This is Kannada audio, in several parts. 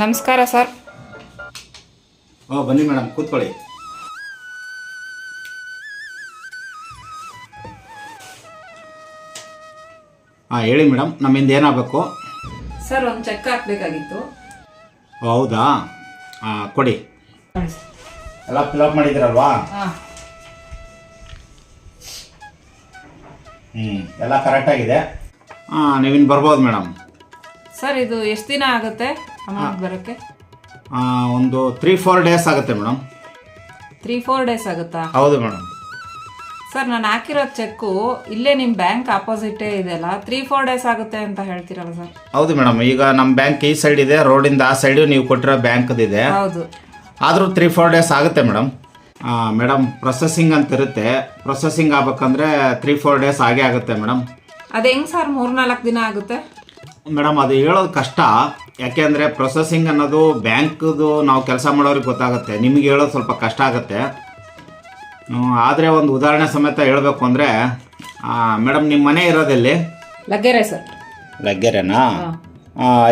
ನಮಸ್ಕಾರ ಸರ್. ಓ ಬನ್ನಿ ಮೇಡಮ್ ಕೂತ್ಕೊಳ್ಳಿ. ಹಾಂ ಹೇಳಿ ಮೇಡಮ್ ನಮ್ಮಿಂದ ಏನಾಗಬೇಕು? ಸರ್ ಒಂದು ಚೆಕ್ ಹಾಕಬೇಕಾಗಿತ್ತು. ಓ ಹೌದಾ? ಹಾಂ ಕೊಡಿ. ಎಲ್ಲ ಫಿಲಪ್ ಮಾಡಿದ್ದೀರಲ್ವಾ? ಹಾಂ. ಹ್ಞೂ ಎಲ್ಲ ಕರೆಕ್ಟಾಗಿದೆ ಹಾಂ ನೀವಿನ್ನು ಬರ್ಬೋದು ಮೇಡಮ್. ಸರ್ ಇದು ಎಷ್ಟು ದಿನ ಆಗುತ್ತೆ? ಅಮೌಂಟ್ ಬರೋಕ್ಕೆ? ಒಂದು ತ್ರೀ ಫೋರ್ ಡೇಸ್ ಆಗುತ್ತೆ ಮೇಡಮ್ ತ್ರೀ ಫೋರ್ ಡೇಸ್ ಆಗುತ್ತಾ? ಹೌದು ಮೇಡಮ್ ಸರ್ ನಾನು ಹಾಕಿರೋ ಚೆಕ್ಕು ಇಲ್ಲೇ ನಿಮ್ಮ ಬ್ಯಾಂಕ್ ಆಪೋಸಿಟೇ ಇದೆಯಲ್ಲ ತ್ರೀ ಫೋರ್ ಡೇಸ್ ಆಗುತ್ತೆ ಅಂತ ಹೇಳ್ತೀರಲ್ಲ ಸರ್ ಹೌದು ಮೇಡಮ್ ಈಗ ನಮ್ಮ ಬ್ಯಾಂಕ್ ಈ ಸೈಡ್ ಇದೆ ರೋಡಿಂದ ಆ ಸೈಡು ನೀವು ಕೊಟ್ಟಿರೋ ಬ್ಯಾಂಕ್ದಿದೆ ಹೌದು. ಆದರೂ ತ್ರೀ ಫೋರ್ ಡೇಸ್ ಆಗುತ್ತೆ ಮೇಡಮ್ ಮೇಡಮ್ ಪ್ರೊಸೆಸಿಂಗ್ ಅಂತ ಇರುತ್ತೆ. ಪ್ರೊಸೆಸಿಂಗ್ ಆಗ್ಬೇಕಂದ್ರೆ ತ್ರೀ ಫೋರ್ ಡೇಸ್ ಆಗೇ ಆಗುತ್ತೆ ಮೇಡಮ್ ಅದು ಹೆಂಗ್ ಸರ್ ಮೂರ್ನಾಲ್ಕು ದಿನ ಆಗುತ್ತೆ? ಮೇಡಮ್ ಅದು ಹೇಳೋದು ಕಷ್ಟ. ಯಾಕೆಂದರೆ ಪ್ರೊಸೆಸಿಂಗ್ ಅನ್ನೋದು ಬ್ಯಾಂಕ್ದು ನಾವು ಕೆಲಸ ಮಾಡೋರಿಗೆ ಗೊತ್ತಾಗುತ್ತೆ. ನಿಮಗೆ ಹೇಳೋದು ಸ್ವಲ್ಪ ಕಷ್ಟ ಆಗುತ್ತೆ. ಆದರೆ ಒಂದು ಉದಾಹರಣೆ ಸಮೇತ ಹೇಳಬೇಕು ಅಂದರೆ ಮೇಡಮ್ ನಿಮ್ಮ ಮನೆ ಇರೋದಿಲ್ಲಿ ಲಗ್ಗೆರೆ ಸರ್. ಲಗ್ಗೆರೆನಾ?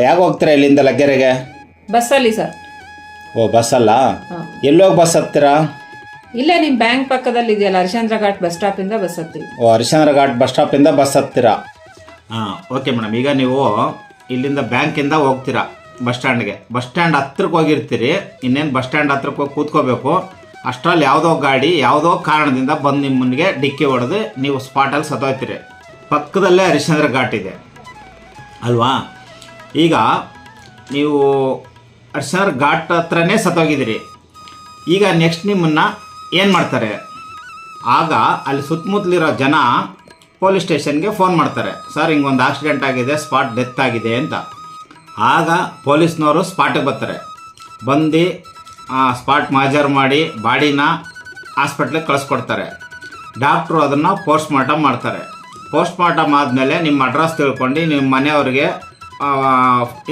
ಯಾಕೆ ಹೋಗ್ತೀರಾ ಇಲ್ಲಿಂದ ಲಗ್ಗೆರೆಗೆ? ಬಸ್ಸಲ್ಲಿ ಸರ್. ಓ ಬಸ್ಸಲ್ಲ? ಎಲ್ಲೋಗಿ ಬಸ್ ಹತ್ತೀರಾ? ಇಲ್ಲೇ ನಿಮ್ಮ ಬ್ಯಾಂಕ್ ಪಕ್ಕದಲ್ಲಿ ಇದೆಯಲ್ಲ ಹರಿಶ್ಚಂದ್ರ ಘಾಟ್ ಬಸ್ ಸ್ಟಾಪಿಂದ ಬಸ್ ಹತ್ತೀವಿ. ಓ ಹರಿಶ್ಚಂದ್ರ ಘಾಟ್ ಬಸ್ ಸ್ಟಾಪಿಂದ ಬಸ್ ಹತ್ತೀರಾ? ಹಾಂ ಓಕೆ ಮೇಡಮ್ ಈಗ ನೀವು ಇಲ್ಲಿಂದ ಬ್ಯಾಂಕಿಂದ ಹೋಗ್ತೀರಾ ಬಸ್ ಸ್ಟ್ಯಾಂಡ್ಗೆ ಬಸ್ ಸ್ಟ್ಯಾಂಡ್ ಹತ್ರಕ್ಕೆ ಹೋಗಿರ್ತೀರಿ, ಇನ್ನೇನು ಬಸ್ ಸ್ಟ್ಯಾಂಡ್ ಹತ್ರಕ್ಕೆ ಹೋಗಿ ಕೂತ್ಕೋಬೇಕು. ಅಷ್ಟರಲ್ಲಿ ಯಾವುದೋ ಗಾಡಿ, ಯಾವುದೋ ಕಾರಣದಿಂದ ಬಂದು ನಿಮ್ಮನಿಗೆ ಡಿಕ್ಕಿ ಹೊಡೆದು ನೀವು ಸ್ಪಾಟಲ್ಲಿ ಸತ್ತೋಯ್ತೀರಿ. ಪಕ್ಕದಲ್ಲೇ ಹರಿಶ್ಚಂದ್ರ ಘಾಟ್ ಇದೆ. ಅಲ್ವಾ? ಈಗ ನೀವು ಹರಿಶ್ಚಂದ್ರ ಘಾಟ್ ಹತ್ರನೇ ಸತ್ತೋಗಿದ್ದೀರಿ. ಈಗ ನೆಕ್ಸ್ಟ್ ನಿಮ್ಮನ್ನು ಏನು ಮಾಡ್ತಾರೆ? ಆಗ ಅಲ್ಲಿ ಸುತ್ತಮುತ್ತಲಿರೋ ಜನ ಪೊಲೀಸ್ ಸ್ಟೇಷನ್ಗೆ ಫೋನ್ ಮಾಡ್ತಾರೆ. ಸರ್, ಹಿಂಗೊಂದು ಆಕ್ಸಿಡೆಂಟ್ ಆಗಿದೆ, ಸ್ಪಾಟ್ ಡೆತ್ ಆಗಿದೆ ಅಂತ. ಆಗ ಪೊಲೀಸ್ನವರು ಸ್ಪಾಟಿಗೆ ಬರ್ತಾರೆ. ಬಂದು ಸ್ಪಾಟ್ ಮಾಜರ್ ಮಾಡಿ ಬಾಡಿನ ಹಾಸ್ಪಿಟ್ಲಿಗೆ ಕಳಿಸ್ಕೊಡ್ತಾರೆ. ಡಾಕ್ಟ್ರು ಅದನ್ನು ಪೋಸ್ಟ್ ಮಾರ್ಟಮ್ ಮಾಡ್ತಾರೆ. ಪೋಸ್ಟ್ ಮಾರ್ಟಮ್ ಆದಮೇಲೆ ನಿಮ್ಮ ಅಡ್ರೆಸ್ ತಿಳ್ಕೊಂಡು ನಿಮ್ಮ ಮನೆಯವ್ರಿಗೆ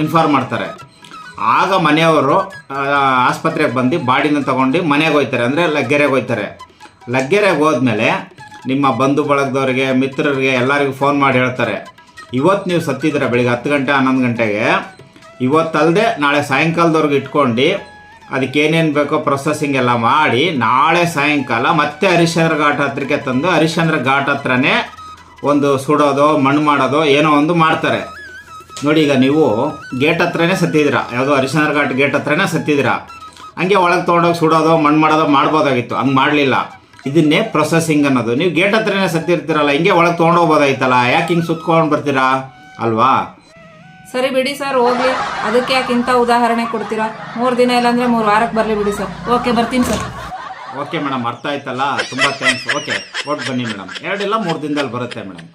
ಇನ್ಫಾರ್ಮ್ ಮಾಡ್ತಾರೆ. ಆಗ ಮನೆಯವರು ಆಸ್ಪತ್ರೆಗೆ ಬಂದು ಬಾಡಿನ ತಗೊಂಡು ಮನೆಗೆ ಹೋಗ್ತಾರೆ. ಅಂದರೆ ಲಗ್ಗೆರೆಗೆ ಹೋಗ್ತಾರೆ. ಲಗ್ಗೆರೆಗೆ ಹೋದ್ಮೇಲೆ ನಿಮ್ಮ ಬಂಧು ಬಳಗದವ್ರಿಗೆ, ಮಿತ್ರರಿಗೆ ಎಲ್ಲರಿಗೂ ಫೋನ್ ಮಾಡಿ ಹೇಳ್ತಾರೆ. ಇವತ್ತು ನೀವು ಸತ್ತಿದ್ದೀರ? ಬೆಳಿಗ್ಗೆ ಹತ್ತು ಗಂಟೆ, ಹನ್ನೊಂದು ಗಂಟೆಗೆ. ಇವತ್ತಲ್ಲದೆ ನಾಳೆ ಸಾಯಂಕಾಲದವ್ರಿಗೆ ಇಟ್ಕೊಂಡು ಅದಕ್ಕೆ ಏನೇನು ಬೇಕೋ ಪ್ರೊಸೆಸಿಂಗ್ ಎಲ್ಲ ಮಾಡಿ, ನಾಳೆ ಸಾಯಂಕಾಲ ಮತ್ತೆ ಹರಿಶ್ಚಂದ್ರ ಘಾಟ್ ಹತ್ರಕ್ಕೆ ತಂದು, ಹರಿಶ್ಚಂದ್ರ ಘಾಟ್ ಹತ್ರನೇ ಒಂದು ಸುಡೋದು, ಮಣ್ಣು ಮಾಡೋದು ಏನೋ ಒಂದು ಮಾಡ್ತಾರೆ. ನೋಡಿ ಈಗ ನೀವು ಗೇಟ್ ಹತ್ರನೇ ಸತ್ತಿದ್ದೀರ? ಯಾವುದೋ ಹರಿಶ್ಚಂದ್ರ ಘಾಟ್ ಗೇಟ್ ಹತ್ರನೇ ಸತ್ತಿದ್ದೀರಾ? ಹಂಗೆ ಒಳಗೆ ತೊಗೊಂಡೋಗಿ ಸುಡೋದು, ಮಣ್ಣು ಮಾಡೋದು ಮಾಡ್ಬೋದಾಗಿತ್ತು. ಹಂಗೆ ಮಾಡಲಿಲ್ಲ. ಇದನ್ನೇ ಪ್ರೊಸೆಸಿಂಗ್ ಅನ್ನೋದು. ನೀವು ಗೇಟ್ ಹತ್ರನೇ ಸತ್ತಿರ್ತೀರಲ್ಲ ಹಿಂಗೆ ಒಳಗೆ ತೊಗೊಂಡೋಗ್ಬೋದಾಯ್ತಲ್ಲ ಯಾಕೆ ಹಿಂಗೆ ಸುತ್ಕೊಂಡು ಬರ್ತೀರಾ? ಅಲ್ವಾ? ಸರಿ ಬಿಡಿ ಸರ್ ಹೋಗ್ಲಿ. ಅದಕ್ಕೆ ಯಾಕೆ ಇಂಥ ಉದಾಹರಣೆ ಕೊಡ್ತೀರಾ? ಮೂರು ದಿನ ಇಲ್ಲಾಂದ್ರೆ ಮೂರು ವಾರಕ್ಕೆ ಬರಲಿ ಬಿಡಿ ಸರ್. ಓಕೆ ಬರ್ತೀನಿ ಸರ್. ಓಕೆ ಮೇಡಮ್ ಅರ್ಥ ಆಯ್ತಲ್ಲ? ತುಂಬ ಥ್ಯಾಂಕ್ಸ್ ಓಕೆ ಕೊಟ್ಟು ಬನ್ನಿ ಮೇಡಮ್. ಎರಡಿಲ್ಲ ಮೂರು ದಿನದಲ್ಲಿ ಬರುತ್ತೆ ಮೇಡಮ್.